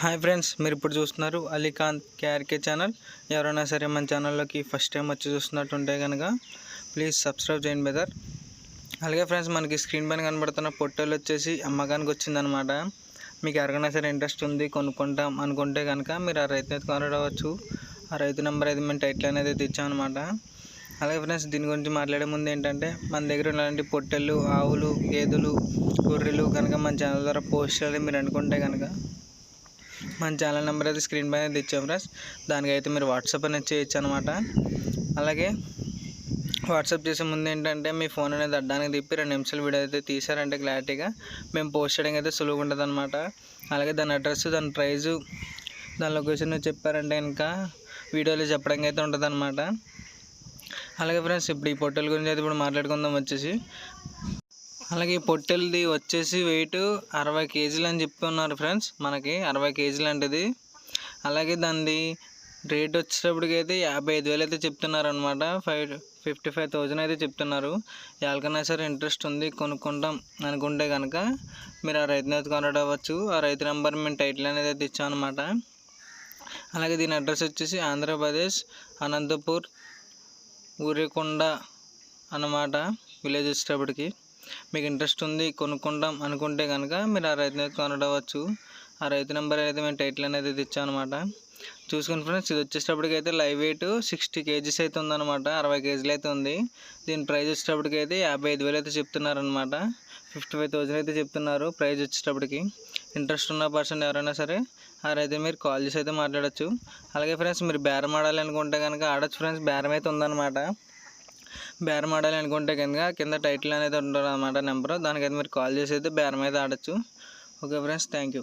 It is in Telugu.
హాయ్ ఫ్రెండ్స్ మీరు ఇప్పుడు చూస్తున్నారు అలీకాంత్ కేఆర్కే ఛానల్. ఎవరైనా సరే మన ఛానల్లోకి ఫస్ట్ టైం వచ్చి చూస్తున్నట్టుంటే కనుక ప్లీజ్ సబ్స్క్రైబ్ చేయండి బెదర్ అలాగే ఫ్రెండ్స్ మనకి స్క్రీన్ పైన కనబడుతున్న పొట్టేలు వచ్చేసి అమ్మకానికి వచ్చిందనమాట మీకు ఎవరికైనా సరే ఇంట్రెస్ట్ ఉంది కొనుక్కుంటాం అనుకుంటే కనుక మీరు ఆ రైతు అయితే కొనడవచ్చు ఆ రైతు నెంబర్ అయితే మేము టైటిల్ అనేది అయితే ఇచ్చామన్నమాట. అలాగే ఫ్రెండ్స్ దీని గురించి మాట్లాడే ముందు ఏంటంటే మన దగ్గర ఇలాంటి పొట్టెలు ఆవులు గేదెలు గొర్రెలు కనుక మన ఛానల్ ద్వారా పోస్ట్ చేయాలి మీరు అనుకుంటే కనుక మన ఛానల్ నెంబర్ అయితే స్క్రీన్ పైన తెచ్చాం ఫ్రెండ్స్. దానికైతే మీరు వాట్సాప్ అనేది చేయొచ్చు అనమాట అలాగే వాట్సాప్ చేసే ముందు ఏంటంటే మీ ఫోన్ అనేది అడ్డానికి తిప్పి రెండు నిమిషాలు వీడియో అయితే తీసారంటే క్లారిటీగా మేము పోస్ట్ చేయడం అయితే సులువుగా ఉంటుంది అనమాట అలాగే దాని అడ్రస్ దాని ప్రైజు దాని లొకేషన్ చెప్పారంటే ఇంకా వీడియోలో చెప్పడానికి అయితే ఉంటుంది అనమాట అలాగే ఫ్రెండ్స్ ఇప్పుడు ఈ పొట్టల గురించి అయితే ఇప్పుడు మాట్లాడుకుందాం వచ్చేసి. అలాగే పొట్టెలది వచ్చేసి వెయిట్ అరవై కేజీలు అని చెప్పి ఉన్నారు ఫ్రెండ్స్ మనకి అరవై కేజీలు అంటది. అలాగే దానిది రేట్ వచ్చేటప్పటికి అయితే యాభై ఐదు వేలు అయితే చెప్తున్నారు అనమాట ఫైవ్ ఫిఫ్టీ ఫైవ్ థౌజండ్ అయితే చెప్తున్నారు. ఎవరికైనా సరే ఇంట్రెస్ట్ ఉంది కొనుక్కుంటాం అనుకుంటే కనుక మీరు ఆ రైతు అయితే కొనడవచ్చు. ఆ రైతు నెంబర్ మేము టైటిల్ అనేది అయితే ఇచ్చాం అనమాట అలాగే దీని అడ్రస్ వచ్చేసి ఆంధ్రప్రదేశ్ అనంతపూర్ ఊరికొండ అన్నమాట. విలేజ్ వచ్చేటప్పటికి. మీకు ఇంట్రెస్ట్ ఉంది కొనుక్కుంటాం అనుకుంటే కనుక మీరు ఆ రైతు అయితే కొనడవచ్చు. ఆ రైతు నెంబర్ అయితే మేము టైటిల్ అనేది తెచ్చాం అనమాట చూసుకుని ఫ్రెండ్స్ ఇది వచ్చేటప్పటికైతే లైవ్ వెయిట్ సిక్స్టీ కేజీస్ అయితే ఉందన్నమాట. అరవై కేజీలు అయితే ఉంది. దీని ప్రైస్ వచ్చేటప్పటికైతే యాభై ఐదు వేలు అయితే చెప్తున్నారనమాట ఫిఫ్టీ ఫైవ్ థౌజండ్ అయితే చెప్తున్నారు ప్రైజ్ వచ్చేటప్పటికి. ఇంట్రెస్ట్ ఉన్న పర్సన్ ఎవరైనా సరే ఆ మీరు కాల్ చేసి అయితే మాట్లాడచ్చు. అలాగే ఫ్రెండ్స్ మీరు బేరం ఆడాలి అనుకుంటే కనుక ఆడచ్చు ఫ్రెండ్స్. బేరం అయితే ఉందన్నమాట. బేరం ఆడాలి అనుకుంటే కనుక కింద టైటిల్ అనేది ఉంటుంది అనమాట నెంబర్ దానికైతే మీరు కాల్ చేసి అయితే బేరం అయితే ఆడచ్చు. Okay friends thank you